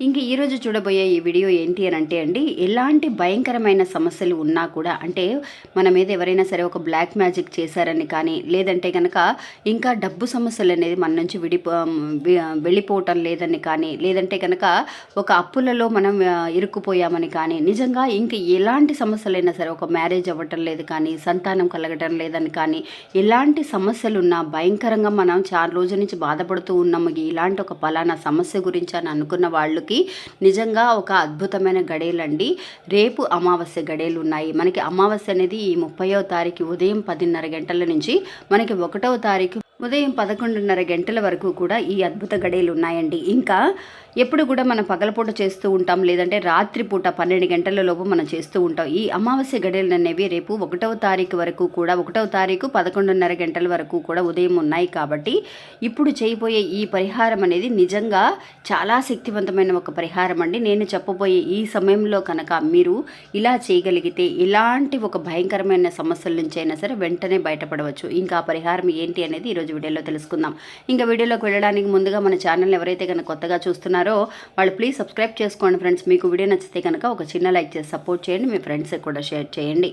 ఇంక ఈరోజు చూడబోయే ఈ వీడియో ఏంటి అని అంటే అండి ఎలాంటి భయంకరమైన సమస్యలు ఉన్నా కూడా అంటే మన మీద ఎవరైనా సరే ఒక బ్లాక్ మ్యాజిక్ చేశారని కానీ లేదంటే కనుక ఇంకా డబ్బు సమస్యలు అనేది మన నుంచి విడిపో వెళ్ళిపోవటం లేదని కానీ లేదంటే కనుక ఒక అప్పులలో మనం ఇరుక్కుపోయామని కానీ నిజంగా ఇంక ఎలాంటి సమస్యలైనా సరే ఒక మ్యారేజ్ అవ్వటం లేదు కానీ సంతానం కలగటం లేదని కానీ ఎలాంటి సమస్యలు ఉన్నా భయంకరంగా మనం చాలా రోజుల నుంచి బాధపడుతూ ఉన్నాము. ఇలాంటి ఒక పలానా సమస్య గురించి అని అనుకున్న వాళ్ళు వాళ్ళకి నిజంగా ఒక అద్భుతమైన గడియలండి రేపు అమావాస్య గడియలు ఉన్నాయి మనకి అమావాస్య అనేది ఈ ముప్పయో తారీఖు ఉదయం పదిన్నర గంటల నుంచి మనకి ఒకటవ తారీఖు ఉదయం పదకొండున్నర గంటల వరకు కూడా ఈ అద్భుత గడియలు ఉన్నాయండి. ఇంకా ఎప్పుడు కూడా మనం పగలపూట చేస్తూ ఉంటాం లేదంటే రాత్రిపూట పన్నెండు గంటల లోపు మనం చేస్తూ ఉంటాం. ఈ అమావాస్య గడియలు అనేవి రేపు ఒకటవ తారీఖు వరకు కూడా ఒకటవ తారీఖు పదకొండున్నర గంటల వరకు కూడా ఉదయం ఉన్నాయి కాబట్టి ఇప్పుడు చేయబోయే ఈ పరిహారం అనేది నిజంగా చాలా శక్తివంతమైన ఒక పరిహారం అండి. నేను చెప్పబోయే ఈ సమయంలో కనుక మీరు ఇలా చేయగలిగితే ఇలాంటి ఒక భయంకరమైన సమస్యల నుంచి అయినా సరే వెంటనే బయటపడవచ్చు. ఇంకా పరిహారం ఏంటి అనేది ఈరోజు వీడియోలో తెలుసుకుందాం. ఇంకా వీడియోలోకి వెళ్ళడానికి ముందుగా మన ఛానల్ ఎవరైతే కనుక కొత్తగా చూస్తున్నారో వాళ్ళు ప్లీజ్ సబ్స్క్రైబ్ చేసుకోండి ఫ్రెండ్స్ మీకు వీడియో నచ్చితే కనుక ఒక చిన్న లైక్ చేసి సపోర్ట్ చేయండి. మీ ఫ్రెండ్స్కి కూడా షేర్ చేయండి.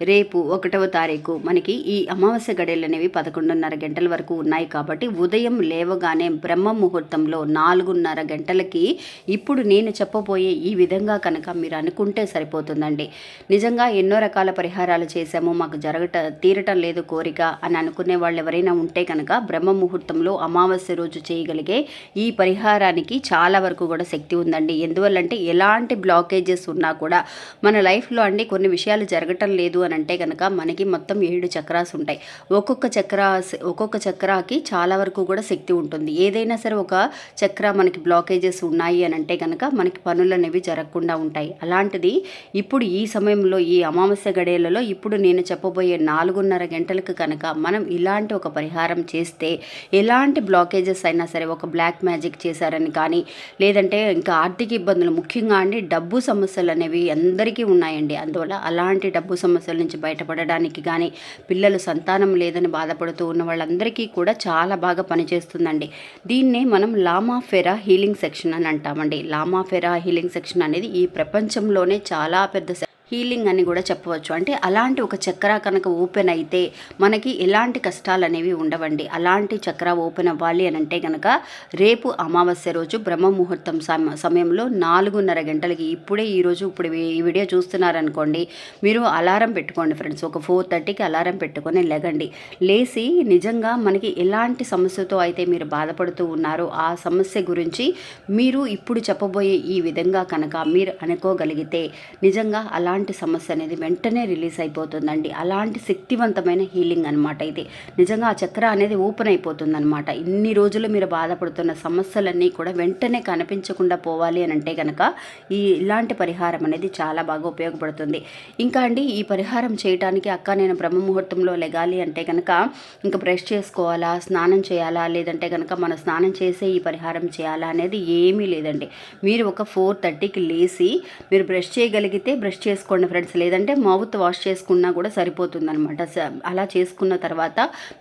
రేపు ఒకటవ తారీఖు మనకి ఈ అమావాస్య గడియలు అనేవి పదకొండున్నర గంటల వరకు ఉన్నాయి కాబట్టి ఉదయం లేవగానే బ్రహ్మ ముహూర్తంలో నాలుగున్నర గంటలకి ఇప్పుడు నేను చెప్పబోయే ఈ విధంగా కనుక మీరు అనుకుంటే సరిపోతుందండి. నిజంగా ఎన్నో రకాల పరిహారాలు చేశాము మాకు జరగట తీరటం లేదు కోరిక అని అనుకునే వాళ్ళు ఎవరైనా ఉంటే కనుక బ్రహ్మ ముహూర్తంలో అమావాస్య రోజు చేయగలిగే ఈ పరిహారానికి చాలా వరకు కూడా శక్తి ఉందండి. ఎందువల్లంటే ఎలాంటి బ్లాకేజెస్ ఉన్నా కూడా మన లైఫ్లో అండి కొన్ని విషయాలు జరగటం లేదు అని అంటే కనుక మనకి మొత్తం ఏడు చక్రాస్ ఉంటాయి. ఒక్కొక్క చక్ర ఒక్కొక్క చక్రాకి చాలా వరకు కూడా శక్తి ఉంటుంది. ఏదైనా సరే ఒక చక్ర మనకి బ్లాకేజెస్ ఉన్నాయి అని అంటే కనుక మనకి పనులు అనేవి జరగకుండా ఉంటాయి. అలాంటిది ఇప్పుడు ఈ సమయంలో ఈ అమావాస్య గడియలలో ఇప్పుడు నేను చెప్పబోయే నాలుగున్నర గంటలకు కనుక మనం ఇలాంటి ఒక పరిహారం చేస్తే ఎలాంటి బ్లాకేజెస్ అయినా సరే ఒక బ్లాక్ మ్యాజిక్ చేశారని కానీ లేదంటే ఇంకా ఆర్థిక ఇబ్బందులు ముఖ్యంగా అండి డబ్బు సమస్యలు అనేవి అందరికీ ఉన్నాయండి. అందువల్ల అలాంటి డబ్బు సమస్యలు నుంచి బయటపడడానికి కానీ పిల్లలు సంతానం లేదని బాధపడుతూ ఉన్న వాళ్ళందరికీ కూడా చాలా బాగా పనిచేస్తుందండి. దీన్నే మనం లామాఫెరా హీలింగ్ సెక్షన్ అని అంటామండి. లామాఫెరా హీలింగ్ సెక్షన్ అనేది ఈ ప్రపంచంలోనే చాలా పెద్ద హీలింగ్ అని కూడా చెప్పవచ్చు. అంటే అలాంటి ఒక చక్ర కనుక ఓపెన్ అయితే మనకి ఎలాంటి కష్టాలు అనేవి ఉండవండి. అలాంటి చక్ర ఓపెన్ అవ్వాలి అని అంటే కనుక రేపు అమావాస్య రోజు బ్రహ్మ ముహూర్తం సమ- సమయంలో నాలుగున్నర గంటలకి ఇప్పుడే ఈరోజు ఇప్పుడు ఈ వీడియో చూస్తున్నారనుకోండి మీరు అలారం పెట్టుకోండి ఫ్రెండ్స్. ఒక ఫోర్ థర్టీకి అలారం పెట్టుకొని లెగండి. లేచి నిజంగా మనకి ఎలాంటి సమస్యతో అయితే మీరు బాధపడుతూ ఉన్నారో ఆ సమస్య గురించి మీరు ఇప్పుడు చెప్పబోయే ఈ విధంగా కనుక మీరు అనుకోగలిగితే నిజంగా అలాంటి సమస్య అనేది వెంటనే రిలీజ్ అయిపోతుందండి. అలాంటి శక్తివంతమైన హీలింగ్ అనమాట ఇది. నిజంగా ఆ చక్ర అనేది ఓపెన్ అయిపోతుందన్నమాట. ఇన్ని రోజులు మీరు బాధపడుతున్న సమస్యలన్నీ కూడా వెంటనే కనిపించకుండా పోవాలి అని అంటే కనుక ఈ ఇలాంటి పరిహారం అనేది చాలా బాగా ఉపయోగపడుతుంది. ఇంకా అండి ఈ పరిహారం చేయడానికి అక్క నేను బ్రహ్మ ముహూర్తంలో లెగాలి అంటే కనుక ఇంకా బ్రష్ చేసుకోవాలా స్నానం చేయాలా లేదంటే కనుక మనం స్నానం చేసే ఈ పరిహారం చేయాలా అనేది ఏమీ లేదండి. మీరు ఒక ఫోర్ థర్టీకి లేచి మీరు బ్రష్ చేయగలిగితే బ్రష్ చేసుకో చేసుకోండి ఫ్రెండ్స్. లేదంటే మౌత్ వాష్ చేసుకున్నా కూడా సరిపోతుంది అనమాట అలా చేసుకున్న తర్వాత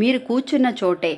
మీరు కూర్చున్న చోటే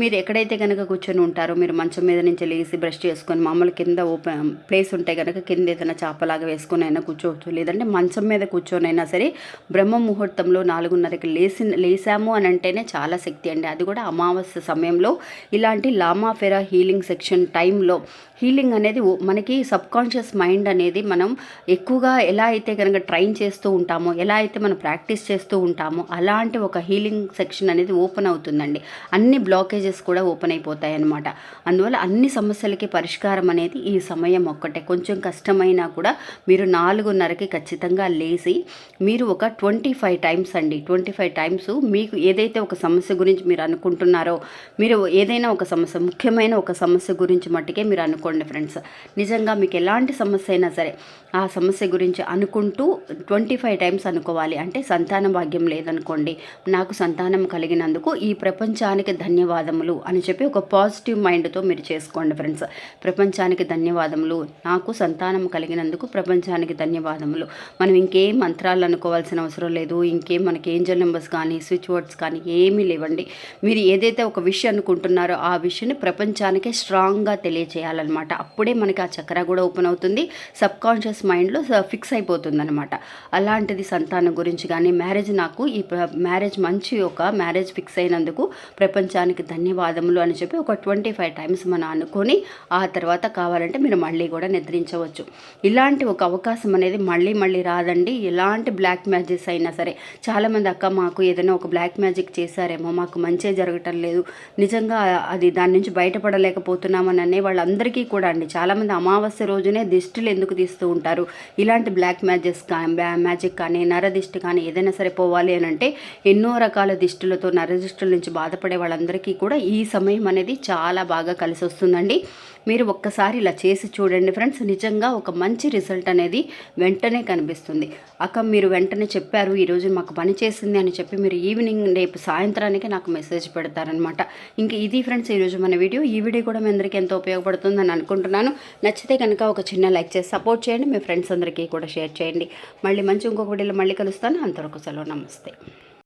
మీరు ఎక్కడైతే కనుక కూర్చొని ఉంటారో మీరు మంచం మీద నుంచి లేచి బ్రష్ చేసుకొని మామూలు కింద ఓపెన్ ప్లేస్ ఉంటే కనుక కింద ఏదైనా చాపలాగా వేసుకొని అయినా కూర్చోవచ్చు. లేదంటే మంచం మీద కూర్చొని అయినా సరే బ్రహ్మ ముహూర్తంలో నాలుగున్నరకి లేసి లేసాము అని అంటేనే చాలా శక్తి అండి. అది కూడా అమావాస్య సమయంలో ఇలాంటి లామాఫెరా హీలింగ్ సెక్షన్ టైంలో. హీలింగ్ అనేది మనకి సబ్ కాన్షియస్ మైండ్ అనేది మనం ఎక్కువగా ఎలా అయితే కనుక ట్రైన్ చేస్తూ ఉంటామో ఎలా అయితే మనం ప్రాక్టీస్ చేస్తూ ఉంటామో అలాంటి ఒక హీలింగ్ సెక్షన్ అనేది ఓపెన్ అవుతుందండి. అన్ని బ్లాకేజెస్ కూడా ఓపెన్ అయిపోతాయి అన్నమాట. అందువల్ల అన్ని సమస్యలకి పరిష్కారం అనేది ఈ సమయం ఒక్కటే. కొంచెం కష్టమైనా కూడా మీరు నాలుగున్నరకి ఖచ్చితంగా లేచి మీరు ఒక ట్వంటీ ఫైవ్ టైమ్స్ అండి. ట్వంటీ ఫైవ్ టైమ్స్ మీకు ఏదైతే ఒక సమస్య గురించి మీరు అనుకుంటున్నారో మీరు ఏదైనా ఒక సమస్య ముఖ్యమైన ఒక సమస్య గురించి మట్టుకే మీరు అనుకోండి ఫ్రెండ్స్. నిజంగా మీకు ఎలాంటి సమస్య అయినా సరే ఆ సమస్య గురించి అనుకుంటూ ట్వంటీ ఫైవ్ టైమ్స్ అనుకోవాలి. అంటే సంతాన భాగ్యం లేదనుకోండి నాకు సంతానం కలిగినందుకు ఈ ప్రపంచానికి ధన్యవాదములు అని చెప్పి ఒక పాజిటివ్ మైండ్తో మీరు చేసుకోండి ఫ్రెండ్స్. ప్రపంచానికి ధన్యవాదములు నాకు సంతానం కలిగినందుకు ప్రపంచానికి ధన్యవాదములు. మనం ఇంకేం మంత్రాలు అనుకోవాల్సిన అవసరం లేదు ఇంకేం మనకి ఏంజల్ నెంబర్స్ కానీ స్విచ్ వర్డ్స్ కానీ ఏమీ లేవండి. మీరు ఏదైతే ఒక విషయం అనుకుంటున్నారో ఆ విషయాన్ని ప్రపంచానికి స్ట్రాంగ్గా తెలియచేయాలన్నమాట. అప్పుడే మనకి ఆ చక్ర కూడా ఓపెన్ అవుతుంది సబ్ కాన్షియస్ మైండ్లో ఫిక్స్ అయిపోతుంది అనమాట అలాంటిది సంతానం గురించి కానీ మ్యారేజ్ నాకు ఈ మ్యారేజ్ మంచి ఒక మ్యారేజ్ ఫిక్స్ అయినందుకు ప్రపంచానికి ధన్యవాదములు అని చెప్పి ఒక ట్వంటీ ఫైవ్ టైమ్స్ మనం అనుకొని ఆ తర్వాత కావాలంటే మీరు మళ్ళీ కూడా నిద్రించవచ్చు. ఇలాంటి ఒక అవకాశం అనేది మళ్ళీ మళ్ళీ రాదండి. ఎలాంటి బ్లాక్ మ్యాజిక్స్ అయినా సరే చాలామంది అక్క మాకు ఏదైనా ఒక బ్లాక్ మ్యాజిక్ చేశారేమో మాకు మంచిగా జరగటం లేదు. నిజంగా అది దాని నుంచి బయటపడలేకపోతున్నామని అనే వాళ్ళందరికీ కూడా అండి. చాలామంది అమావాస్య రోజునే దిష్టిలు ఎందుకు తీస్తూ ఉంటారు? ఇలాంటి బ్లాక్ మ్యాజిక్స్ కానీ మ్యాజిక్ కానీ నర దిష్టి కానీ ఏదైనా సరే పోవాలి అని అంటే ఎన్నో రకాల దిష్టులతో నర దిష్టుల నుంచి బాధపడే వాళ్ళందరికీ కూడా ఈ సమయం అనేది చాలా బాగా కలిసి వస్తుందండి మీరు ఒక్కసారి ఇలా చేసి చూడండి ఫ్రెండ్స్. నిజంగా ఒక మంచి రిజల్ట్ అనేది వెంటనే కనిపిస్తుంది. అక్క మీరు వెంటనే చెప్పారు ఈరోజు మాకు పని చేసింది అని చెప్పి మీరు ఈవినింగ్ రేపు సాయంత్రానికి నాకు మెసేజ్ పెడతారనమాట ఇంక ఇది ఫ్రెండ్స్ ఈరోజు మన వీడియో. ఈ వీడియో కూడా మీ అందరికీ ఎంతో ఉపయోగపడుతుందని అనుకుంటున్నాను. నచ్చితే కనుక ఒక చిన్న లైక్ చేసి సపోర్ట్ చేయండి. మీ ఫ్రెండ్స్ అందరికీ కూడా షేర్ చేయండి. మళ్ళీ మంచి ఇంకొక వీడియోలో మళ్ళీ కలుస్తాను. అంతవరకు సెలవు. నమస్తే.